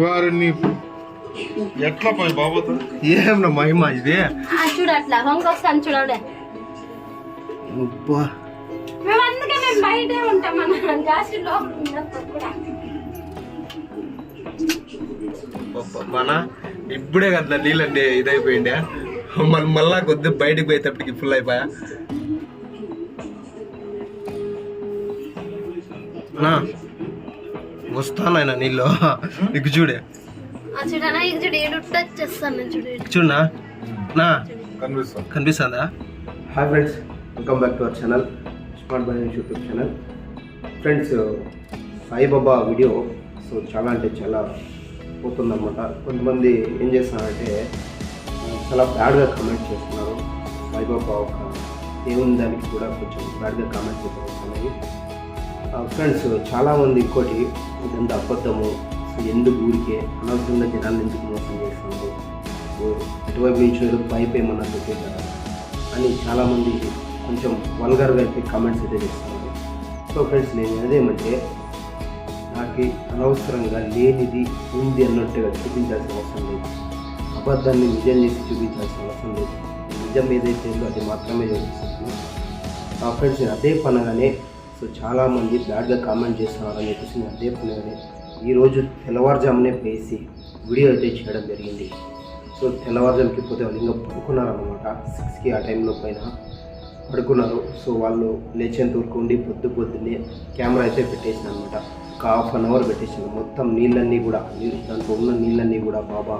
వారిని ఎట్లా పోయి బాబోతో? ఏం నా మహిమ ఇది? చూడు అట్లా వంకొస్తాను చూడడే అబ్బా. మేము అందుకే మేము బయటే ఉంటాం మన జాస్తి లోపల ఉన్నప్పుడు కూడా. అబ్బా, మన ఇప్పుడే కదా నీళ్ళండి ఇదైపోయిండే. మళ్ళీ మళ్ళా కొద్ది బయటికి పోయేటప్పటికి ఫుల్ అయిపోయా? నా. వస్తానైనా నీళ్ళు ఇక చూడే. ఆ చూడనా? నా. కనిపిస్తాం కనిపిస్తుందా? Hi friends welcome back to our channel smart by YouTube channel. Friends Saibaba video so చాలా అంటే చాలా పోతుందన్నమాట. కొంతమంది ఏం చేస్తున్నారంటే చాలా బ్యాడ్గా కామెంట్ చేస్తున్నారు. సాయిబాబా ఒక దేవుని దానికి కూడా కొంచెం బ్యాడ్గా కామెంట్ చేస్తున్నాయి ఫ్రెండ్స్ చాలామంది ఇంకోటి ఇదంతా అబద్ధము. ఎందుకు ఊరికే? అనవసరంగా జనాలు ఎందుకు మోసం చేస్తుంది ఎటువైపు ఇటువైపు నుంచి ఏదో పైప్ ఏమన్నా పెట్టేశారా అని చాలామంది కొంచెం వల్గర్గా అయితే కామెంట్స్ అయితే చేస్తున్నారు. సో ఫ్రెండ్స్ నేను అదేమంటే నాకు అనవసరంగా లేనిది ఉంది అన్నట్టుగా చూపించాల్సిన అవసరం లేదు. అబద్ధాన్ని నిజం చేసి చూపించాల్సిన అవసరం లేదు. నిజం ఏదైతే ఉందో అది మాత్రమే చూపిస్తుంది ఆ ఫ్రెండ్స్ నేను అదే పనగానే సో చాలామంది బ్యాడ్గా కామెంట్ చేస్తున్నారని చెప్పేసి నేను అదే పనగానే ఈరోజు తెల్లవారుజామునే పేసి వీడియో అయితే చేయడం జరిగింది. సో తెల్లవారుజాముకి పోతే వాళ్ళు ఇంకా పడుకున్నారనమాట సిక్స్కి ఆ టైంలో పైన పడుకున్నారు. సో వాళ్ళు లేచేంత వరకు ఉండి పొద్దు పొద్దున్నే కెమెరా అయితే పెట్టేసిన అనమాట ఒక హాఫ్ అన్ అవర్ పెట్టేసాను మొత్తం నీళ్ళన్నీ కూడా నీళ్ళు దాంట్లో ఉన్న నీళ్ళన్నీ కూడా బాబా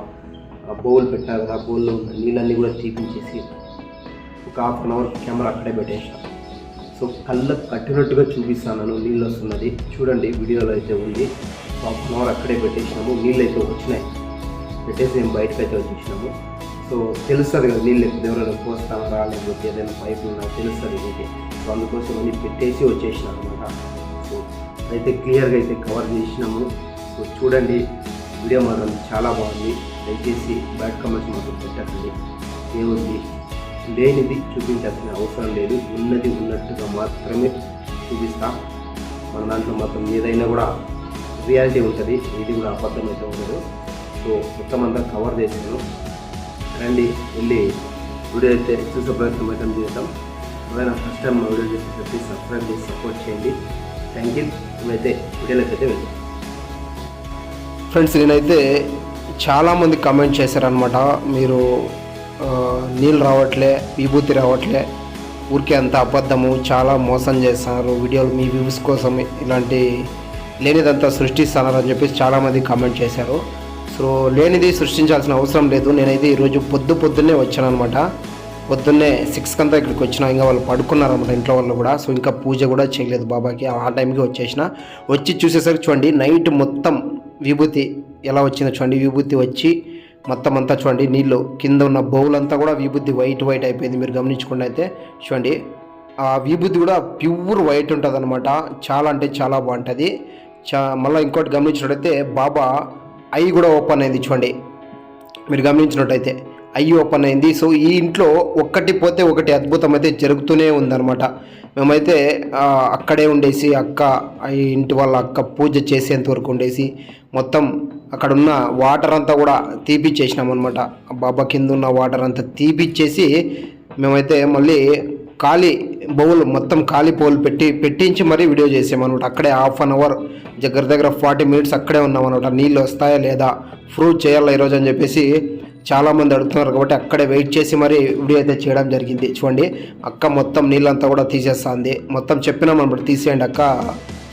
బౌల్ పెట్టారు కదా బౌల్లో ఉన్న నీళ్ళన్నీ కూడా తీపించేసి ఒక హాఫ్ అన్ అవర్ కెమెరా అక్కడే పెట్టేసాను సో కళ్ళకు కట్టినట్టుగా చూపిస్తాను నీళ్ళు వస్తున్నది. చూడండి వీడియోలో అయితే ఉంది. హాఫ్ అన్ అవర్ అక్కడే పెట్టేసినాము. నీళ్ళు అయితే వచ్చినాయి. పెట్టేసి మేము బయటకు అయితే వచ్చేసినాము. సో తెలుస్తుంది కదా నీళ్ళు ఎప్పుడు ఎవరైనా పోస్తారా లేకపోతే ఏదైనా పైపు ఉన్నా తెలుస్తుంది ఇది సో అందుకోసం అన్ని పెట్టేసి వచ్చేసినాను అనమాట సో అయితే క్లియర్గా అయితే కవర్ చేసినాము. సో చూడండి వీడియో మాత్రం చాలా బాగుంది. దయచేసి బ్యాడ్ కామెంట్స్ మాత్రం పెట్టండి ఏముంది? లేనిది చూపించాల్సిన అవసరం లేదు. ఉన్నది ఉన్నట్టుగా మాత్రమే చూపిస్తా. మన దాంట్లో మాత్రం ఏదైనా కూడా రియాలిటీ ఉంటుంది. ఇది కూడా అబద్ధం అయితే ఉండదు. సో మొత్తం అంతా కవర్ చేశాను. రండి వెళ్ళి వీడియో అయితే చూసే ప్రయత్నం అయితే చేద్దాం. ఎవరైనా ఫస్ట్ టైం మా వీడియో చేసి ప్రతి సబ్స్క్రైబ్ చేసి సపోర్ట్ చేయండి. థ్యాంక్ యూ మేమైతే వీడియోలోకి అయితే వెళ్తాం ఫ్రెండ్స్ నేనైతే చాలామంది కమెంట్ చేశారనమాట మీరు నీళ్ళు రావట్లే విభూతి రావట్లే. ఊరికే అంత అబద్ధము చాలా మోసం చేస్తున్నారు వీడియోలు మీ వ్యూస్ కోసం ఇలాంటి లేనిదంతా సృష్టిస్తున్నారు అని చెప్పేసి చాలామంది కామెంట్ చేశారు. సో లేనిది సృష్టించాల్సిన అవసరం లేదు. నేనైతే ఈరోజు పొద్దు పొద్దున్నే వచ్చాను అనమాట పొద్దున్నే సిక్స్ కంతా ఇక్కడికి వచ్చిన ఇంకా వాళ్ళు పడుకున్నారన్నమాట ఇంట్లో వాళ్ళు కూడా. సో ఇంకా పూజ కూడా చేయలేదు బాబాకి. ఆ టైంకి వచ్చేసిన. వచ్చి చూసేసరికి చూడండి నైట్ మొత్తం విభూతి ఎలా వచ్చిందో చూడండి. విభూతి వచ్చి మొత్తం అంతా చూడండి నీళ్ళు కింద ఉన్న బౌల్ అంతా కూడా విభూతి వైట్ వైట్ అయిపోయింది. మీరు గమనించుకుంటే అయితే చూడండి ఆ విభూతి కూడా ప్యూర్ వైట్ ఉంటుంది అనమాట చాలా అంటే చాలా బాగుంటుంది. చా మళ్ళీ ఇంకోటి గమనించినట్టయితే బాబా ఐ కూడా ఓపెన్ అయింది చూడండి. మీరు గమనించినట్టయితే ఐ ఓపెన్ అయింది. సో ఈ ఇంట్లో ఒక్కటి పోతే ఒకటి అద్భుతం అయితే జరుగుతూనే ఉందన్నమాట. మేమైతే అక్కడే ఉండేసి అక్క ఈ ఇంటి వాళ్ళ అక్క పూజ చేసేంత వరకు ఉండేసి మొత్తం అక్కడ ఉన్న వాటర్ అంతా కూడా తీపిచ్చేసినాం అనమాట బాబా కింద ఉన్న వాటర్ అంతా తీపిచ్చేసి మేమైతే మళ్ళీ ఖాళీ బౌల్ మొత్తం ఖాళీ బౌల్ పెట్టి పెట్టించి మరీ వీడియో చేసామన్నమాట. అక్కడే హాఫ్ అన్ అవర్ దగ్గర దగ్గర ఫార్టీ మినిట్స్ అక్కడే ఉన్నామన్నమాట. నీళ్ళు వస్తాయా లేదా? ప్రూవ్ చేయాలా ఈరోజు అని చెప్పేసి చాలామంది అడుగుతున్నారు కాబట్టి అక్కడే వెయిట్ చేసి మరి వీడియో అయితే చేయడం జరిగింది. చూడండి అక్క మొత్తం నీళ్ళంతా కూడా తీసేస్తుంది. మొత్తం చెప్పినాం అనమాట తీసేయండి అక్క.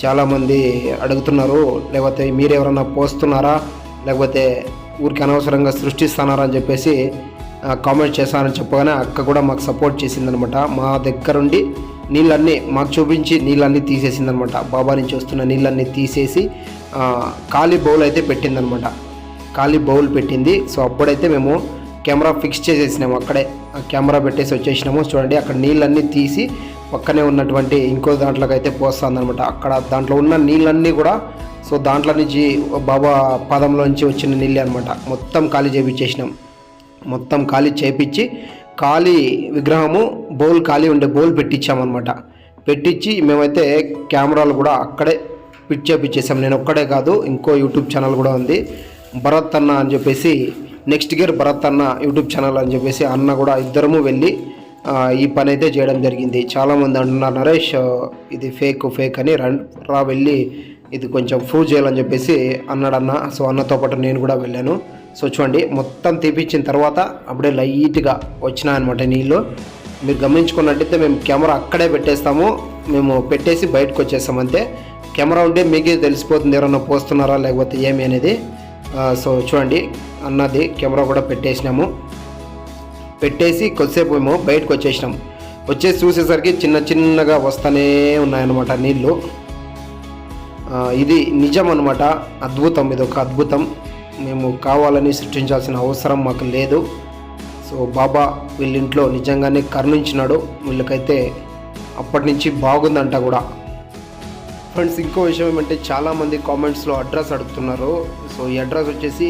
చాలామంది అడుగుతున్నారు లేకపోతే మీరెవరన్నా పోస్తున్నారా లేకపోతే ఊరికి అనవసరంగా సృష్టిస్తున్నారా అని చెప్పేసి కామెంట్ చేశానని చెప్పగానే అక్క కూడా మాకు సపోర్ట్ చేసిందనమాట. మా దగ్గరుండి నీళ్ళన్నీ మాకు చూపించి నీళ్ళన్నీ తీసేసిందనమాట. బాబా నుంచి వస్తున్న నీళ్ళన్నీ తీసేసి ఖాళీ బౌల్ అయితే పెట్టిందనమాట. ఖాళీ బౌల్ పెట్టింది. సో అప్పుడైతే మేము కెమెరా ఫిక్స్ చేసేసినాము. అక్కడే కెమెరా పెట్టేసి వచ్చేసినాము. చూడండి అక్కడ నీళ్ళన్నీ తీసి పక్కనే ఉన్నటువంటి ఇంకో దాంట్లోకి అయితే పోస్తుందనమాట అక్కడ దాంట్లో ఉన్న నీళ్ళన్నీ కూడా సో దాంట్లో నుంచి బాబా పాదంలోంచి వచ్చిన నీళ్ళే అనమాట మొత్తం ఖాళీ చేపించేసినాం మొత్తం ఖాళీ చేపించి ఖాళీ విగ్రహము బౌల్ ఖాళీ ఉండే బౌల్ పెట్టించామన్నమాట పెట్టించి మేమైతే కెమెరాలు కూడా అక్కడే పిక్ చేపించేసాం నేను ఒక్కడే కాదు ఇంకో యూట్యూబ్ ఛానల్ కూడా ఉంది. భరత్ అన్న అని చెప్పేసి నెక్స్ట్ ఇయర్ భరత్ అన్న యూట్యూబ్ ఛానల్ అని చెప్పేసి అన్న కూడా ఇద్దరము వెళ్ళి ఈ పని అయితే చేయడం జరిగింది. చాలామంది అంటున్నారు నరేష్ ఇది ఫేక్ ఫేక్ అని రన్ రా వెళ్ళి ఇది కొంచెం ప్రూవ్ చేయాలని చెప్పేసి అన్నాడు అన్న సో అన్నతో పాటు నేను కూడా వెళ్ళాను. సో చూడండి మొత్తం తీపిచ్చిన తర్వాత అప్పుడే లైట్గా అనమాట నీళ్ళు. మీరు గమనించుకున్నట్టయితే మేము కెమెరా అక్కడే పెట్టేస్తాము. మేము పెట్టేసి బయటకు వచ్చేస్తాం అంతే. కెమెరా ఉంటే మీకే తెలిసిపోతుంది ఎవరన్నా పోస్తున్నారా లేకపోతే ఏమి అనేది. సో చూడండి అన్నది కెమెరా కూడా పెట్టేసినాము. పెట్టేసి కొద్దిసేపు మేము బయటకు వచ్చేసినాం వచ్చేసి చూసేసరికి చిన్న చిన్నగా వస్తూనే ఉన్నాయన్నమాట నీళ్ళు ఇది నిజం అనమాట అద్భుతం ఇది ఒక అద్భుతం. మేము కావాలని సృష్టించాల్సిన అవసరం మాకు లేదు. సో బాబా వీళ్ళింట్లో నిజంగానే కరుణించినాడు. వీళ్ళకైతే అప్పటి నుంచి బాగుందంట కూడా. ఫ్రెండ్స్ ఇంకో విషయం ఏమంటే చాలామంది కామెంట్స్లో అడ్రస్ అడుగుతున్నారు. సో ఈ అడ్రస్ వచ్చేసి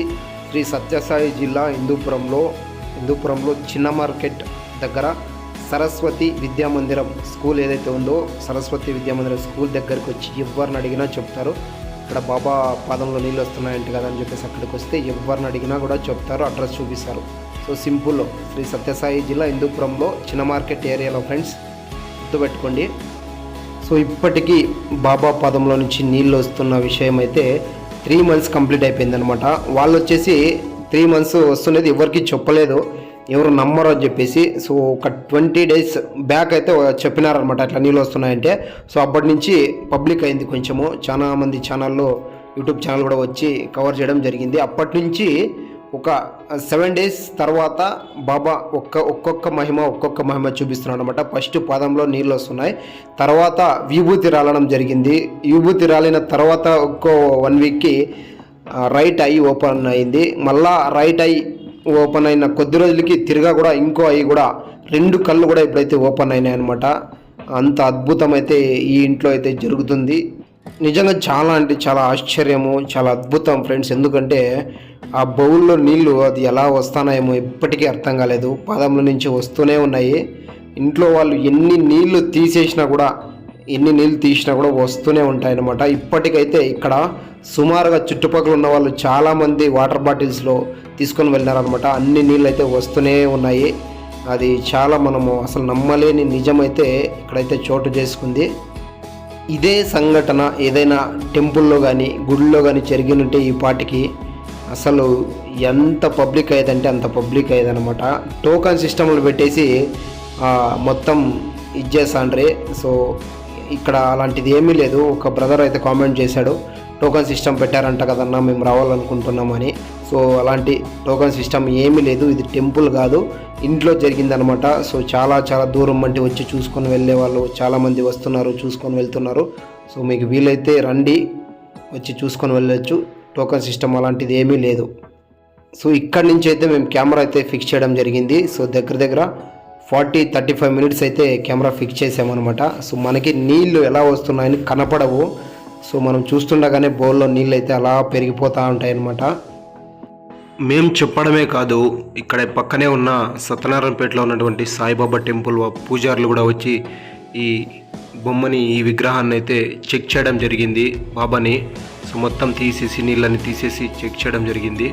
శ్రీ సత్యసాయి జిల్లా హిందూపురంలో హిందూపురంలో చిన్న మార్కెట్ దగ్గర సరస్వతి విద్యా మందిరం స్కూల్ ఏదైతే ఉందో సరస్వతి విద్యా మందిరం స్కూల్ దగ్గరికి వచ్చి ఎవరిని అడిగినా చెప్తారు. ఇక్కడ బాబా పాదంలో నీళ్ళు వస్తున్నాయంట కదా అని చెప్పేసి అక్కడికి వస్తే ఎవరిని అడిగినా కూడా చెప్తారు అడ్రస్ చూపిస్తారు. సో సింపుల్ శ్రీ సత్యసాయి జిల్లా హిందూపురంలో చిన్న మార్కెట్ ఏరియాలో ఫ్రెండ్స్ గుర్తుపెట్టుకోండి. సో ఇప్పటికీ బాబా పాదంలో నుంచి నీళ్ళు వస్తున్న విషయం అయితే త్రీ మంత్స్ కంప్లీట్ అయిపోయిందనమాట వాళ్ళు వచ్చేసి త్రీ మంత్స్ వస్తున్నది ఎవరికి చెప్పలేదు ఎవరు నమ్మరు అని చెప్పేసి సో ఒక ట్వంటీ డేస్ బ్యాక్ అయితే చెప్పినారనమాట అట్లా నీళ్ళు వస్తున్నాయంటే. సో అప్పటి నుంచి పబ్లిక్ అయింది కొంచెము. చాలా మంది ఛానల్లో యూట్యూబ్ ఛానల్ కూడా వచ్చి కవర్ చేయడం జరిగింది. అప్పటి నుంచి ఒక సెవెన్ డేస్ తర్వాత బాబా ఒక్క ఒక్కొక్క మహిమ ఒక్కొక్క మహిమ చూపిస్తున్నాడు అనమాట ఫస్ట్ పాదంలో నీళ్ళు వస్తున్నాయి. తర్వాత విభూతి రాలడం జరిగింది. విభూతి రాలిన తర్వాత ఒక్కో వన్ వీక్కి రైట్ ఐ ఓపెన్ అయింది. మళ్ళా రైట్ ఐ ఓపెన్ అయిన కొద్ది రోజులకి తిరగా కూడా ఇంకో ఐ కూడా రెండు కళ్ళు కూడా ఇప్పుడైతే ఓపెన్ అయినాయి అనమాట అంత అద్భుతం అయితే ఈ ఇంట్లో అయితే జరుగుతుంది. నిజంగా చాలా అంటే చాలా ఆశ్చర్యము చాలా అద్భుతం ఫ్రెండ్స్. ఎందుకంటే ఆ బౌల్లో నీళ్ళు అది ఎలా వస్తానాయేమో ఇప్పటికీ అర్థం కాలేదు. పాదంలో నుంచి వస్తూనే ఉన్నాయి. ఇంట్లో వాళ్ళు ఎన్ని నీళ్ళు తీసేసినా కూడా ఎన్ని నీళ్ళు తీసినా కూడా వస్తూనే ఉంటాయన్నమాట. ఇప్పటికైతే ఇక్కడ సుమారుగా చుట్టుపక్కల ఉన్న వాళ్ళు చాలామంది వాటర్ బాటిల్స్లో తీసుకొని వెళ్ళారనమాట అన్ని నీళ్ళు అయితే వస్తూనే ఉన్నాయి. అది చాలా మనము అసలు నమ్మలేని నిజమైతే ఇక్కడైతే చోటు చేసుకుంది. ఇదే సంఘటన ఏదైనా టెంపుల్లో కానీ గుడిలో కానీ జరిగినట్టే ఈ పాటికి అసలు ఎంత పబ్లిక్ అయ్యేదంటే అంత పబ్లిక్ అయ్యేదన్నమాట. టోకన్ సిస్టమ్లు పెట్టేసి మొత్తం ఇచ్చేసాండ్రే. సో ఇక్కడ అలాంటిది ఏమీ లేదు. ఒక బ్రదర్ అయితే కామెంట్ చేశాడు టోకన్ సిస్టమ్ పెట్టారంట కదన్నా మేము రావాలనుకుంటున్నామని. సో అలాంటి టోకన్ సిస్టమ్ ఏమీ లేదు. ఇది టెంపుల్ కాదు. ఇంట్లో జరిగిందనమాట సో చాలా చాలా దూరం వంటి వచ్చి చూసుకొని వెళ్ళే వాళ్ళు చాలామంది వస్తున్నారు చూసుకొని వెళ్తున్నారు. సో మీకు వీలైతే రండి వచ్చి చూసుకొని వెళ్ళొచ్చు. టోకన్ సిస్టమ్ అలాంటిది ఏమీ లేదు. సో ఇక్కడి నుంచి అయితే మేము కెమెరా అయితే ఫిక్స్ చేయడం జరిగింది. సో దగ్గర దగ్గర ఫార్టీ థర్టీ ఫైవ్ మినిట్స్ అయితే కెమెరా ఫిక్స్ చేసామన్నమాట. సో మనకి నీళ్ళు ఎలా వస్తున్నాయని కనపడవు. సో మనం చూస్తుండగానే బౌల్లో నీళ్ళు అయితే అలా పెరిగిపోతూ ఉంటాయి అన్నమాట మేము చెప్పడమే కాదు ఇక్కడ పక్కనే ఉన్న సత్యనారాయణపేటలో ఉన్నటువంటి సాయిబాబా టెంపుల్ పూజారులు కూడా వచ్చి ఈ బొమ్మని ఈ విగ్రహాన్ని అయితే చెక్ చేయడం జరిగింది. బాబాని సో మొత్తం తీసేసి నీళ్ళని తీసేసి చెక్ చేయడం జరిగింది.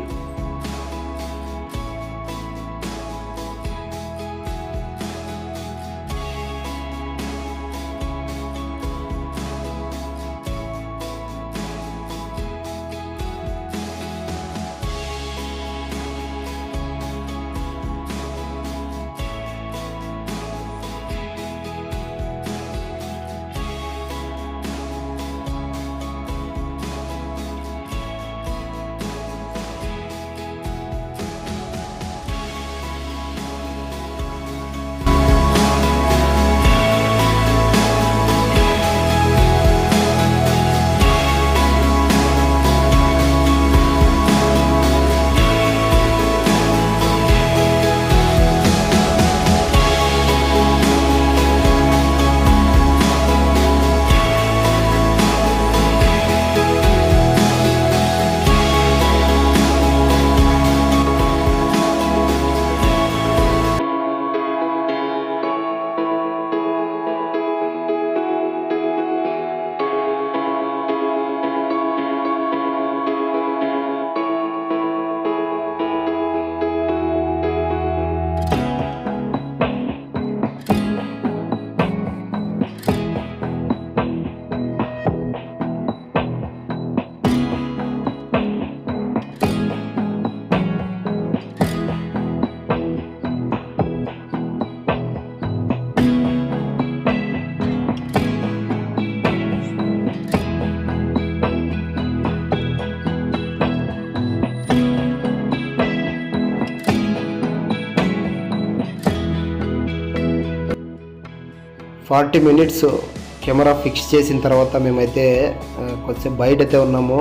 ఫార్టీ మినిట్స్ కెమెరా ఫిక్స్ చేసిన తర్వాత మేమైతే కొంచెం కొద్దిసేపు బయట అయితే ఉన్నాము.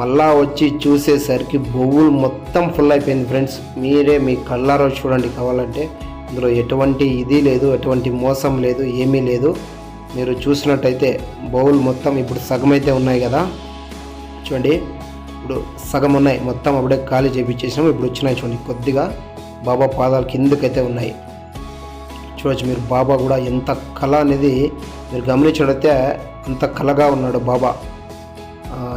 మళ్ళా వచ్చి చూసేసరికి బొవ్వులు మొత్తం ఫుల్ అయిపోయింది ఫ్రెండ్స్. మీరే మీ కళ్ళారో చూడండి కావాలంటే. ఇందులో ఎటువంటి ఇది లేదు ఎటువంటి మోసం లేదు ఏమీ లేదు. మీరు చూసినట్టయితే బౌల్ మొత్తం ఇప్పుడు సగం అయితే ఉన్నాయి కదా. చూడండి ఇప్పుడు సగం ఉన్నాయి మొత్తం అప్పుడే ఖాళీ చేపించేసినాము. ఇప్పుడు వచ్చినాయి చూడండి కొద్దిగా. బాబా పాదాలు కిందకైతే ఉన్నాయి. చూడవచ్చు మీరు బాబా కూడా ఎంత కళ అనేది మీరు గమనించినట్టయితే అంత కళగా ఉన్నాడు బాబా.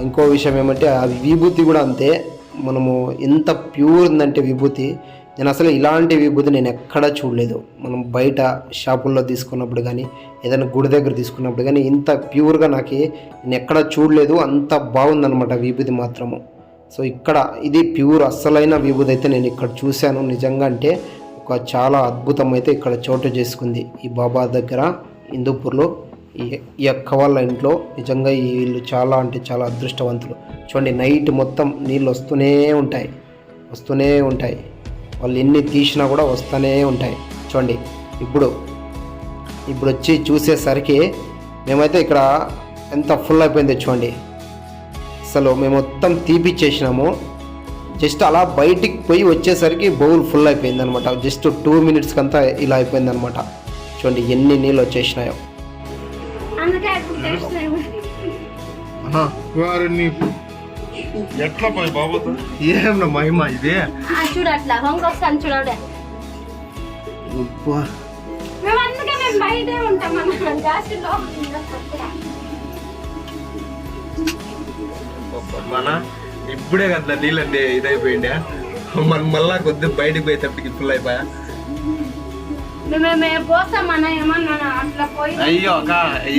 ఇంకో విషయం ఏమంటే ఆ విభూతి కూడా అంతే. మనము ఎంత ప్యూర్ ఉందంటే విభూతి. నేను అసలు ఇలాంటి విభూతి నేను ఎక్కడా చూడలేదు. మనం బయట షాపుల్లో తీసుకున్నప్పుడు కానీ ఏదైనా గుడి దగ్గర తీసుకున్నప్పుడు కానీ ఇంత ప్యూర్గా నాకు నేను ఎక్కడా చూడలేదు. అంత బాగుందనమాట విభూతి మాత్రము. సో ఇక్కడ ఇది ప్యూర్ అస్సలైన విభూతి అయితే నేను ఇక్కడ చూశాను. నిజంగా అంటే ఒక చాలా అద్భుతం అయితే ఇక్కడ చోటు చేసుకుంది. ఈ బాబా దగ్గర హిందూపూర్లో ఈ ఈ అక్క వాళ్ళ ఇంట్లో నిజంగా వీళ్ళు చాలా అంటే చాలా అదృష్టవంతులు. చూడండి నైట్ మొత్తం నీళ్ళు వస్తూనే ఉంటాయి. వస్తూనే ఉంటాయి. వాళ్ళు ఎన్ని తీసినా కూడా వస్తూనే ఉంటాయి. చూడండి ఇప్పుడు ఇప్పుడు వచ్చి చూసేసరికి మేమైతే ఇక్కడ ఎంత ఫుల్ అయిపోయింది చూడండి. అసలు మేము మొత్తం తీపిచ్చేసినాము. జస్ట్ అలా బయటికి పోయి వచ్చేసరికి బౌల్ ఫుల్ అయిపోయింది అనమాట జస్ట్ టూ మినిట్స్కి అంతా ఇలా అయిపోయింది అనమాట చూడండి ఎన్ని నీళ్ళు వచ్చేసినాయో. అందుకే ఇప్పుడు తెలుస్తున్నాయి వారు నీ ఎట్లా పోయి బాబోతో ఏం మహిమ ఇది? ఆ చూడు అట్లా. హొంకొస్తాను చూడడే మేము అందుకే మేము బయటే ఉంటాం మన జాస్తి లోపల ఉండకపోతే. మన ఇప్పుడే కదా నీళ్ళు అంటే ఇదైపోయిండే. మనం మళ్ళా కొద్దిగా బయటికి పోయేటప్పటికి ఫుల్ అయిపోయా. అట్లా అయ్యో అక్క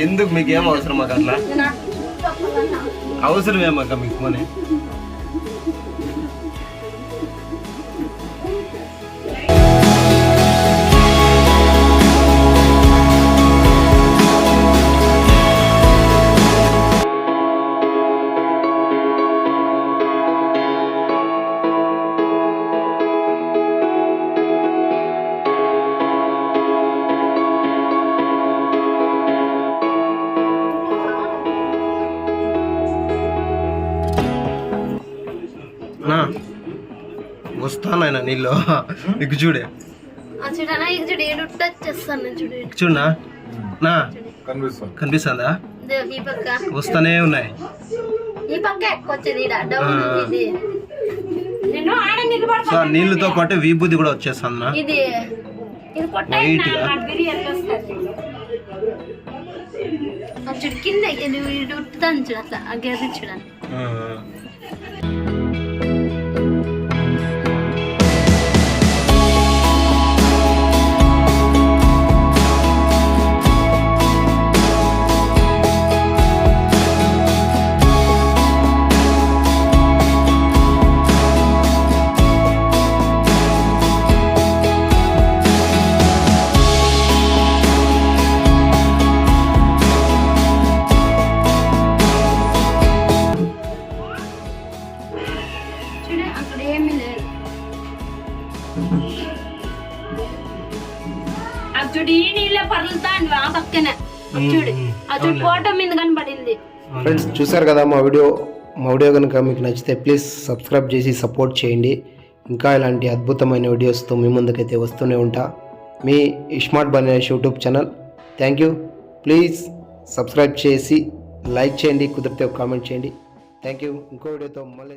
ఎందుకు? మీకు ఏం అవసరం అక్క అట్లా? అట్లా. అవసరం ఏమక్క మీకు పోనీ నీళ్ళు నీకు చూడే. చూడనా? నా? కనిపిస్తాను కనిపిస్తుందా? ఇదో ఈ పక్క. వస్తానే ఉన్నాయి. సో నీళ్ళతో పాటు విభూతి కూడా వచ్చేస్తుందా? ఇది. ఇది కొట్ట White గా? కింద ఇది ఇది ఉట్టుతాను చూడు అట్లా. చూడండి చూడు ఈ నీళ్ళ పర్లుతాండి ఆ పక్కనే. చూడు చూడు ఫోటో మీద కనబడింది. ఫ్రెండ్స్ చూసారు కదా మా వీడియో? మా వీడియో కనుక మీకు నచ్చితే ప్లీజ్ సబ్స్క్రైబ్ చేసి సపోర్ట్ చేయండి. ఇంకా ఇలాంటి అద్భుతమైన వీడియోస్తో మీ ముందుకైతే వస్తూనే ఉంటా. మీ smart Banesh YouTube channel thank you please subscribe చేసి లైక్ చేయండి కుదిరితే కామెంట్ చేయండి. థ్యాంక్ యూ ఇంకో వీడియోతో మళ్ళీ.